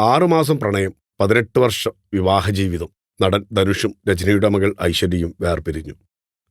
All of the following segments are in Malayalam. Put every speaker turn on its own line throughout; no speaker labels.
ആറുമാസം പ്രണയം പതിനെട്ട് വർഷ വിവാഹ ജീവിതം നടൻ ധനുഷും രജനിയുടെ മകൾ ഐശ്വര്യയും വേർപിരിഞ്ഞു.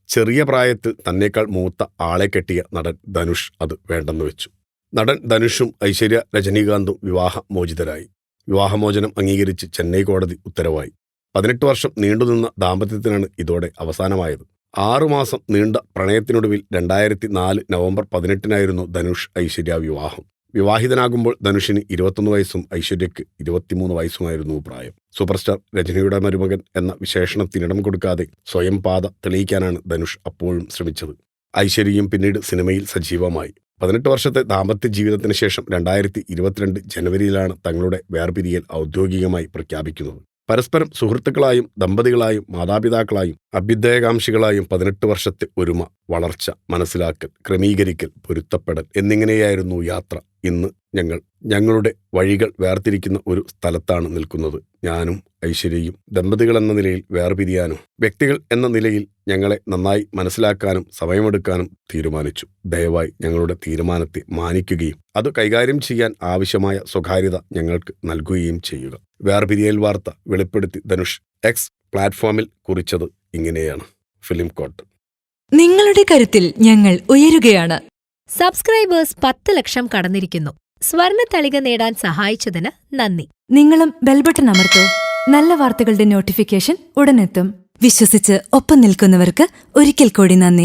ചെറിയ പ്രായത്തിൽ തന്നേക്കാൾ മൂത്ത ആളെ കെട്ടിയ നടൻ ധനുഷ് അത് വേണ്ടെന്ന് വെച്ചു. നടൻ ധനുഷും ഐശ്വര്യ രജനീകാന്തും വിവാഹമോചിതരായി. വിവാഹമോചനം അംഗീകരിച്ച് ചെന്നൈ കോടതി ഉത്തരവായി. പതിനെട്ട് വർഷം നീണ്ടുനിന്ന ദാമ്പത്യത്തിനാണ് ഇതോടെ അവസാനമായത്. ആറുമാസം നീണ്ട പ്രണയത്തിനൊടുവിൽ രണ്ടായിരത്തി നാല് നവംബർ പതിനെട്ടിനായിരുന്നു ധനുഷ് ഐശ്വര്യ വിവാഹം. വിവാഹിതനാകുമ്പോൾ ധനുഷിന് ഇരുപത്തൊന്ന് വയസ്സും ഐശ്വര്യയ്ക്ക് ഇരുപത്തിമൂന്ന് വയസ്സുമായിരുന്നു പ്രായം. സൂപ്പർ സ്റ്റാർ രജനിയുടെ മരുമകൻ എന്ന വിശേഷണത്തിനിടം കൊടുക്കാതെ സ്വയം പാത തെളിയിക്കാനാണ് ധനുഷ് അപ്പോഴും ശ്രമിച്ചത്. ഐശ്വര്യയും പിന്നീട് സിനിമയിൽ സജീവമായി. പതിനെട്ട് വർഷത്തെ ദാമ്പത്യ ജീവിതത്തിന് ശേഷം രണ്ടായിരത്തി ഇരുപത്തിരണ്ട് ജനുവരിയിലാണ് തങ്ങളുടെ വേർപിരിയൽ ഔദ്യോഗികമായി പ്രഖ്യാപിക്കുന്നത്. പരസ്പരം സുഹൃത്തുക്കളായും ദമ്പതികളായും മാതാപിതാക്കളായും അഭ്യുദയകാംക്ഷികളായും പതിനെട്ട് വർഷത്തെ ഒരുമ വളർച്ച മനസ്സിലാക്കൽ ക്രമീകരിക്കൽ പൊരുത്തപ്പെടൽ എന്നിങ്ങനെയായിരുന്നു യാത്ര. ഇന്ന് ഞങ്ങൾ ഞങ്ങളുടെ വഴികൾ വേർതിരിക്കുന്ന ഒരു സ്ഥലത്താണ് നിൽക്കുന്നത്. ഞാനും ഐശ്വര്യയും ദമ്പതികൾ എന്ന നിലയിൽ വേർപിരിയാനും വ്യക്തികൾ എന്ന നിലയിൽ ഞങ്ങളെ നന്നായി മനസ്സിലാക്കാനും സമയമെടുക്കാനും തീരുമാനിച്ചു. ദയവായി ഞങ്ങളുടെ തീരുമാനത്തെ മാനിക്കുകയും അത് കൈകാര്യം ചെയ്യാൻ ആവശ്യമായ സ്വകാര്യത ഞങ്ങൾക്ക് നൽകുകയും ചെയ്യുക. വേർപിരിയൽ വാർത്ത വെളിപ്പെടുത്തി ധനുഷ്. എക്സ് പ്ലാറ്റ്ഫോമിൽ കുറിച്ചത് ഇങ്ങനെയാണ്. ഫിലിം കോട്ട്
നിങ്ങളുടെ കരുത്തിൽ ഞങ്ങൾ ഉയരുകയാണ്.
സബ്സ്ക്രൈബേഴ്സ് പത്ത് ലക്ഷം കടന്നിരിക്കുന്നു. സ്വർണ തളിക നേടാൻ സഹായിച്ചതിന് നന്ദി.
നിങ്ങളും ബെൽബട്ടൺ അമർത്തോ. നല്ല വാർത്തകളുടെ നോട്ടിഫിക്കേഷൻ ഉടനെത്തും. വിശ്വസിച്ച് ഒപ്പം നിൽക്കുന്നവർക്ക് ഒരിക്കൽ കൂടി നന്ദി.